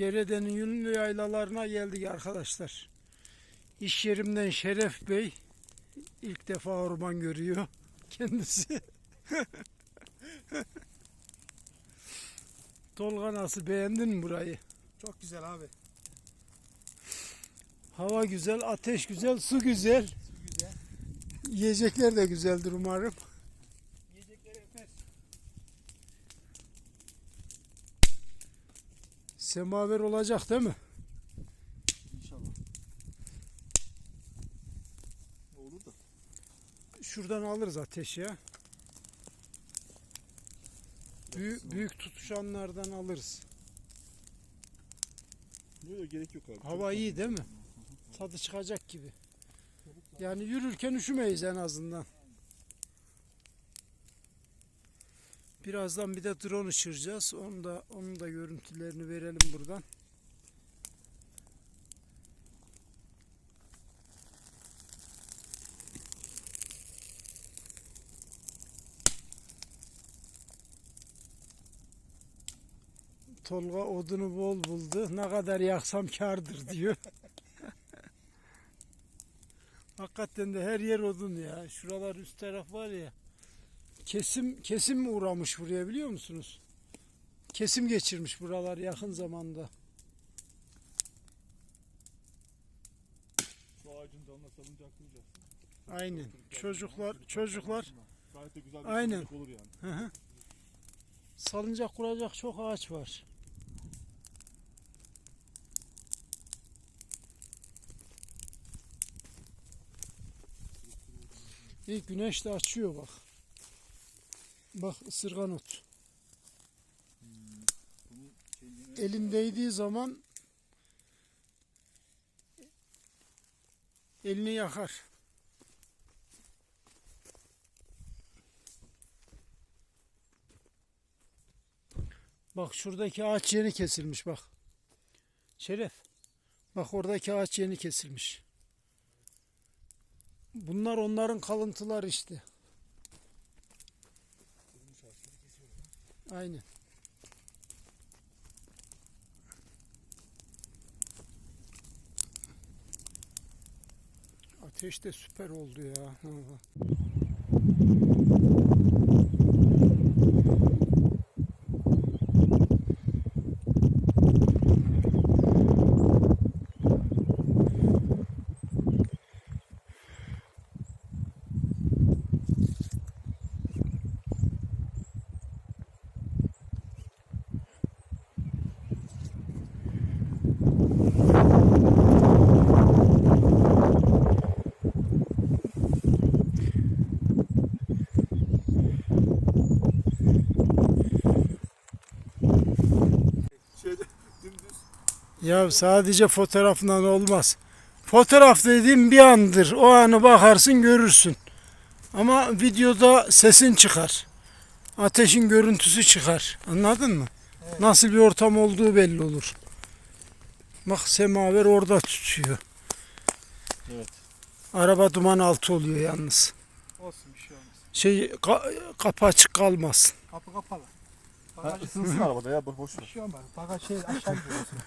Gerede'nin yünlü yaylalarına geldik arkadaşlar. İş yerimden Şeref Bey ilk defa orman görüyor kendisi. Tolga nasıl beğendin mi burayı? Çok güzel abi. Hava güzel, ateş güzel, su güzel. Su güzel. Yiyecekler de güzeldir umarım. Semaver olacak değil mi? İnşallah. Olur da. Şuradan alırız ateş ya. Büyük, büyük tutuşanlardan alırız. Yok gerek yok abi. Hava iyi değil mi? Tadı çıkacak gibi. Yani yürürken üşümeyiz en azından. Birazdan bir de drone uçuracağız. Onu da onun da görüntülerini verelim buradan. Tolga odunu bol buldu. Ne kadar yaksam kardır diyor. Hakikaten de her yer odun ya. Şuralar üst taraf var ya. Kesim kesim mi uğramış buraya biliyor musunuz? Kesim geçirmiş buralar yakın zamanda. Şu ağacın dalına salıncak kuracaksın. Aynen. Çocuklar çocuklar Gayet de güzel bir Aynen. salıncak olur yani. hı hı. salıncak kuracak çok ağaç var. İlk güneş de açıyor bak. Bak ısırgan ot. Elin değdiği zaman elini yakar. Bak şuradaki ağaç yeni kesilmiş bak. Şeref. Bak oradaki ağaç yeni kesilmiş. Bunlar onların kalıntıları işte. Aynen. Ateş de süper oldu ya. Ya sadece fotoğrafından olmaz. Fotoğraf dediğim bir andır. O anı bakarsın görürsün. Ama videoda sesin çıkar. Ateşin görüntüsü çıkar. Anladın mı? Evet. Nasıl bir ortam olduğu belli olur. Bak semaver orada tutuyor. Evet. Araba duman altı oluyor yalnız. Olsun bir şey olmaz. Şey ka- kapı açık kalmasın. Kapı kapalı. Ha, ısınsın arabada ya boş bir ver. şey olmaz. Bagaj şey aşağı gidiyorsun.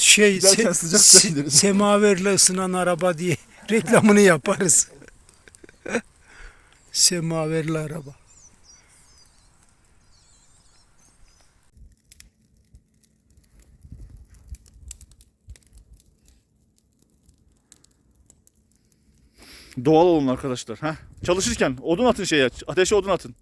Şey Giderken se- sıcak se- semaverle ısınan araba diye reklamını yaparız. Semaverli araba. Doğal olun arkadaşlar. Heh. Çalışırken odun atın şeye. Ateşe odun atın.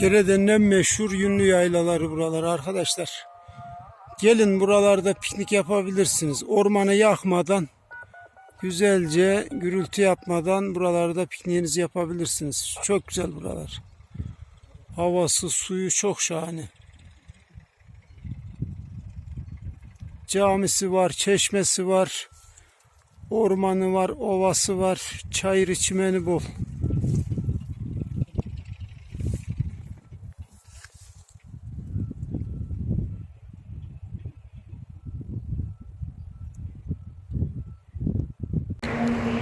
Gerede'nin en meşhur yünlü yaylaları buralar arkadaşlar. Gelin buralarda piknik yapabilirsiniz. Ormanı yakmadan, güzelce gürültü yapmadan buralarda pikniğinizi yapabilirsiniz. Çok güzel buralar. Havası, suyu çok şahane. camisi var, çeşmesi var, ormanı var, ovası var, çayır çimeni bol.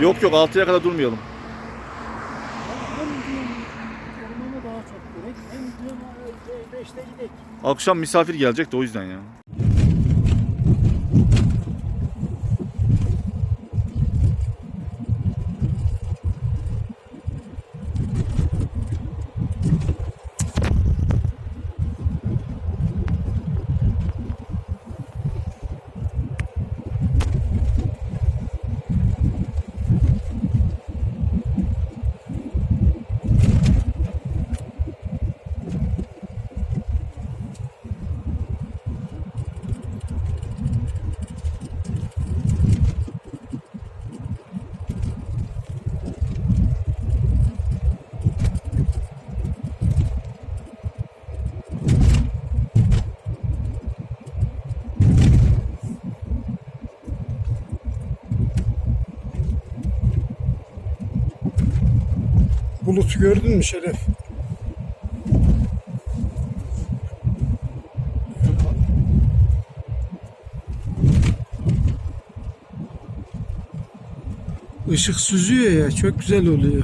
Yok yok 6'ya kadar durmayalım. Akşam misafir gelecek de o yüzden ya. Bulutu gördün mü Şeref? Işık süzüyor ya çok güzel oluyor.